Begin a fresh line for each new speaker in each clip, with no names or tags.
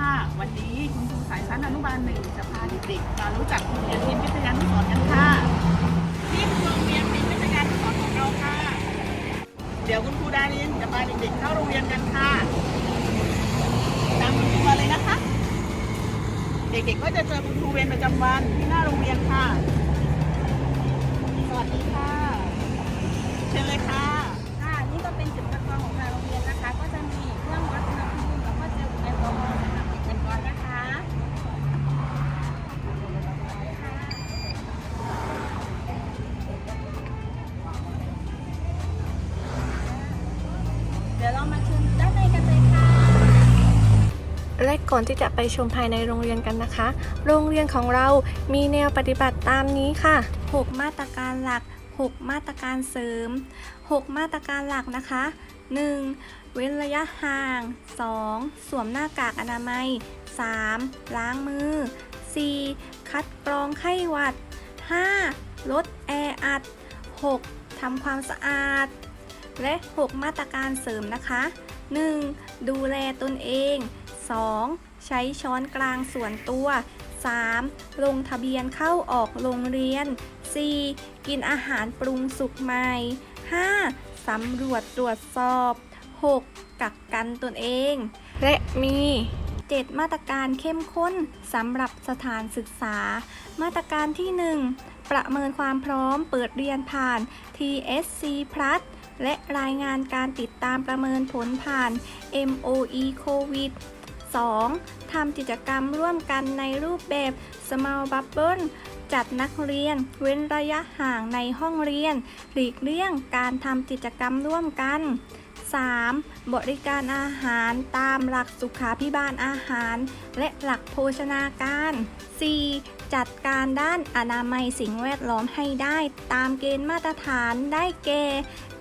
ค่ะ วันนี้คุณครูสายชั้นอนุบาลหนึ่งจะพาเด็กๆมารู้จักโรงเรียนพิมพ์วิทยานุสรณ์กันค่ะที่โรงเรียนพิมพ์วิทยานุสรณ์ของเราค่ะ เดี๋ยวคุณครูดารินจะพาเด็กๆเข้าโรงเรียนกันค่ะตามคุณครูมาเลยนะคะ เด็กๆก็จะเจอคุณครูเวรประจำวันที่หน้าโรงเรียนค่ะ
และก่
อนที่จะไปชมภายในโรงเรียนกันนะคะ โรงเรียนของเรามีแนวปฏิบัติตามนี้ค่ะ 6 มาตรการหลัก 6 มาตรการเสริม 6 มาตรการหลักนะคะ 1. เว้นระยะห่าง 2. สวมหน้ากากอนามัย 3. ล้างมือ 4. คัดกรองไข้หวัด 5. ลดแออัด 6. ทำความสะอาด และ 6 มาตรการเสริมนะคะ 1. ดูแลตนเอง 2. ใช้ช้อนกลางส่วนตัว 3. ลงทะเบียนเข้าออกโรงเรียน 4. กินอาหารปรุงสุกใหม่ 5. สำรวจตรวจสอบ 6. กักกันตนเอง และมี 7 มาตรการเข้มข้นสำหรับสถานศึกษา มาตรการที่ 1 ประเมินความพร้อมเปิดเรียนผ่าน TSC Plus และรายงานการติดตามประเมินผลผ่าน MOE COVID 2. ทำกิจกรรมร่วมกันในรูปแบบ Small Bubble จัดนักเรียน เว้นระยะห่างในห้องเรียน หลีกเลี่ยงการทำกิจกรรมร่วมกัน 3. บริการอาหารตามหลักสุขาพิบาลอาหาร และหลักโภชนาการ 4. จัดการด้านอนามัยสิ่งแวดล้อมให้ได้ ตามเกณฑ์มาตรฐานได้แก่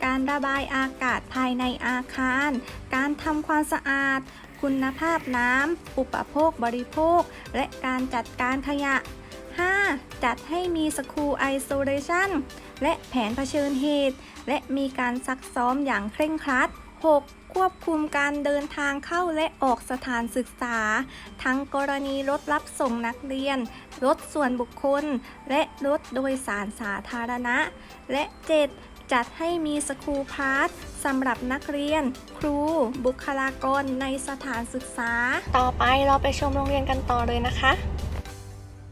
การระบายอากาศภายในอาคาร การทำความสะอาด คุณภาพน้ำ อุปโภคบริโภค และการจัดการขยะ 5. จัดให้มีสคูลไอโซเลชันและแผนเผชิญเหตุ และมีการซักซ้อมอย่างเคร่งครัด 6. ควบคุมการเดินทางเข้าและออกสถานศึกษา ทั้งกรณีรถรับส่งนักเรียน รถส่วนบุคคล และรถโดยสารสาธารณะ และ 7. จัดให้มีสคูลพาสสำหรับนักเรียน ครู บุคลากรในสถานศึกษา ต่อไปเราไปชมโรงเรียนกันต่อเลยนะคะ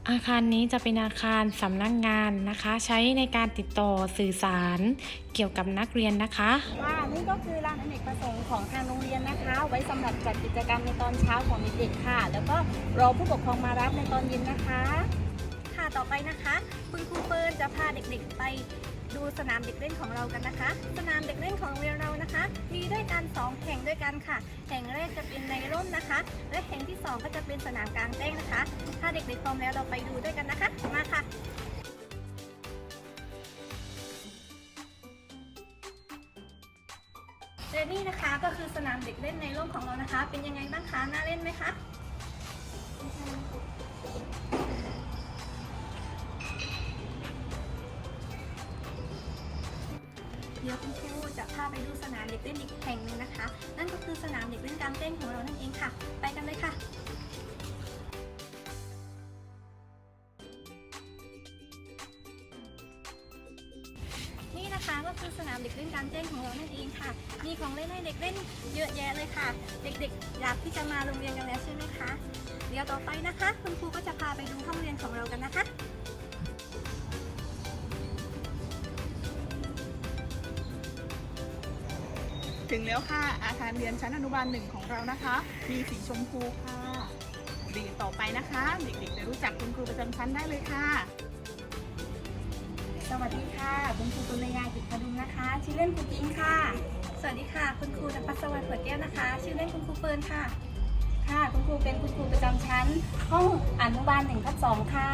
อาคารนี้จะเป็นอาคารสำนักงงานนะคะ ใช้ในการติดต่อสื่อสารเกี่ยวกับนักเรียนนะคะ
ค่ะนี่ก็คือลานอเนกประสงค์ของทางโรงเรียนนะคะ ไว้สำหรับจัดกิจกรรมในตอนเช้าของเด็กๆค่ะ แล้วก็รอผู้ปกครองมารับในตอนเย็นนะคะ ค่ะต่อไปนะคะ คุณครูเฟิร์นจะพาเด็กๆไป ดูสนามเด็กเล่นของเรากันนะคะ สนามเด็กเล่นของโรงเรียนเรานะคะ มีด้วยกันสองแห่งด้วยกันค่ะ แห่งแรกจะเป็นในร่มนะคะ และแห่งที่สองก็จะเป็นสนามกลางแจ้งนะคะ ถ้าเด็กๆพร้อมแล้วเราไปดูด้วยกันนะคะ มาค่ะและนี่นะคะก็คือสนามเด็กเล่นในร่มของเรานะคะ เป็นยังไงบ้างคะ น่าเล่นไหมคะ ดี๋ยวคุณครูจะพาไปดูสนามเด็กเล่นอีกแห่งหนึ่งนะคะ นั่นก็คือสนามเด็กเล่นกางเต้นของเรานั่นเองค่ะ ไปกันเลยค่ะนี่นะคะก็คือสนามเด็กเล่นกางแจ้งของเรานั่นเองค่ะ มีของเล่นให้เด็กเล่นเยอะแยะเลยค่ะ เด็กๆอยากที่จะมาโรงเรียนกันแล้วใช่ไหมคะ เดี๋ยวต่อไปนะคะ คุณครูก็จะพาไปดูห้องเรียน
ถึงแล้วค่ะ อาคารเรียนชั้นอนุบาลหนึ่งของเรานะคะ มีสีชมพูค่ะดีต่อไปนะคะ เด็กๆจะรู้จักคุณครูประจำชั้นได้เลยค่ะ
สวัสดีค่ะ คุณครูตุลยากิจพดุงนะคะ ชื่อเล่นครูจิงค่ะ สวัสดีค่ะ คุณครูนภัสวรรค์เปิดแก้วนะคะ ชื่อเล่นคุณครูเฟิร์นค่ะ ค่ะ คุณครูเป็นคุณครูประจำชั้น ห้องอนุบาลหนึ่งทับสองค่ะ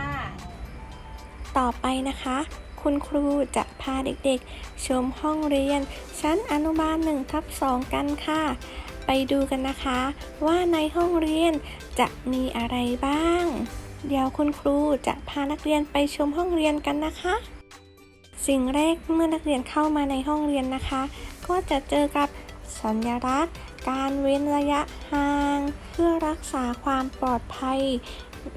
ต่อไปนะคะ คุณครูจะพาเด็กๆ ชมห้องเรียน ชั้นอนุบาล1ทับ2กันค่ะ ไปดูกันนะคะ ว่าในห้องเรียนจะมีอะไรบ้าง เดี๋ยวคุณครูจะพานักเรียนไปชมห้องเรียนกันนะคะ สิ่งแรกเมื่อนักเรียนเข้ามาในห้องเรียนนะคะ ก็จะเจอกับ
สัญลักษณ์ การเว้นระยะห่าง เพื่อรักษาความปลอดภัย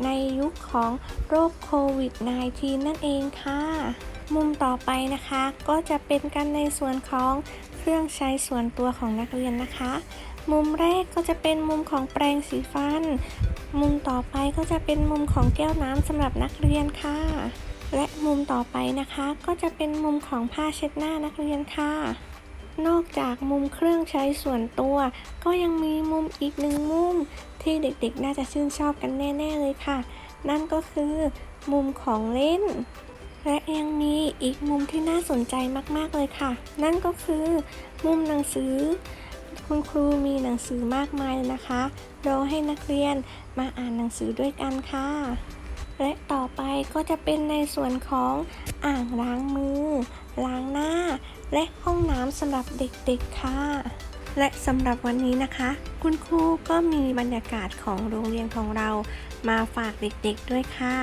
ในยุคของโรคโควิด -19 นั่นเองค่ะ มุมต่อไปนะคะก็จะเป็นกันในส่วนของเครื่องใช้ส่วนตัวของนักเรียนนะคะ มุมแรกก็จะเป็นมุมของแปรงสีฟัน มุมต่อไปก็จะเป็นมุมของแก้วน้ำสำหรับนักเรียนค่ะ และมุมต่อไปนะคะก็จะเป็นมุมของผ้าเช็ดหน้านักเรียนค่ะ นอกจากมุมเครื่องใช้ส่วนตัว ก็ยังมีมุมอีกหนึ่งมุม ที่เด็กๆ น่าจะชื่นชอบกันแน่ ๆ เลยค่ะ นั่นก็คือมุมของเล่น และยังมีอีกมุมที่น่าสนใจมากๆเลยค่ะ นั่นก็คือ มุมหนังสือ คุณครูมีหนังสือมากมายเลยนะคะรอให้นักเรียนมาอ่านหนังสือด้วยกันค่ะ และต่อไปก็จะเป็นในส่วนของอ่างล้างมือ ล้างหน้า และห้องน้ำสำหรับเด็กๆค่ะ และสำหรับวันนี้นะคะ คุณครูก็มีบรรยากาศของโรงเรียนของเรามาฝากเด็กๆด้วยค่ะ